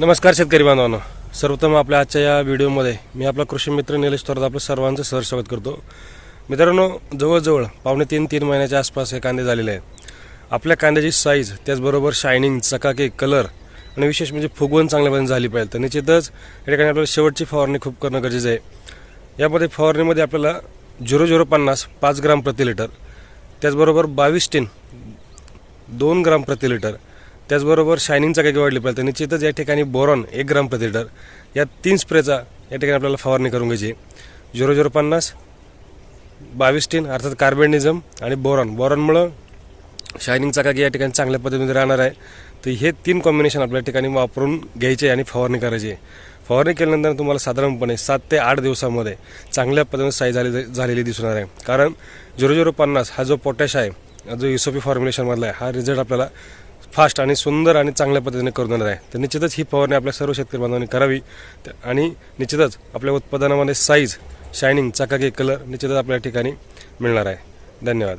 नमस्कार शेतकरी बांधवांनो. सर्वप्रथम आपल्या आजच्या या व्हिडिओमध्ये मी आपला कृषी मित्र निलेश थोरात आपलं सर्वांचं सर स्वागत करतो. मित्रांनो जवळजवळ पावणे तीन तीन महिन्याच्या आसपास हे कांदे झालेले आहेत. आपल्या कांद्याची साईज त्याचबरोबर शायनिंग चकाकी कलर आणि विशेष म्हणजे फुगवण चांगल्यापर्यंत झाली पाहिजे. तर निश्चितच या ठिकाणी आपल्याला शेवटची फवारणी खूप करणं गरजेचं आहे. यामध्ये फवारणीमध्ये आपल्याला झिरो झिरो पन्नास पाच ग्राम प्रति लिटर त्याचबरोबर बावीस टिन दोन ग्राम प्रति लिटर त्याचबरोबर शायनिंगचा काही वाढली पाहिजे. तर निश्चितच या ठिकाणी बोरॉन एक ग्राम प्रति लिटर या तीन स्प्रेचा या ठिकाणी आपल्याला फवारणी करून घ्यायची. झिरो झिरो पन्नास बावीस टीन अर्थात कार्बेनिझम आणि बोरॉन बोरॉनमुळं शायनिंगचा काही या ठिकाणी चांगल्या पद्धतीने राहणार आहे. तर हे तीन कॉम्बिनेशन आपल्या ठिकाणी वापरून घ्यायचे आणि फवारणी करायची. फवारणी केल्यानंतर तुम्हाला साधारणपणे सात ते आठ दिवसामध्ये चांगल्या पद्धतीने साईज झाली झालेली दिसून येणार आहे. कारण झिरो झिरो पन्नास हा जो पोटॅश आहे जो इसोपी फॉर्म्युलेशनमधला आहे हा रिझल्ट आपल्याला फास्ट आणि सुंदर आणि चांगल्या पद्धतीने करून देणार आहे. तर निश्चितच ही फवारणी आपल्या सर्व शेतकरी बांधवांनी करावी. आणि निश्चितच आपल्या उत्पादनामध्ये साईज शायनिंग चकाकी कलर निश्चितच आपल्या ठिकाणी मिळणार आहे. धन्यवाद.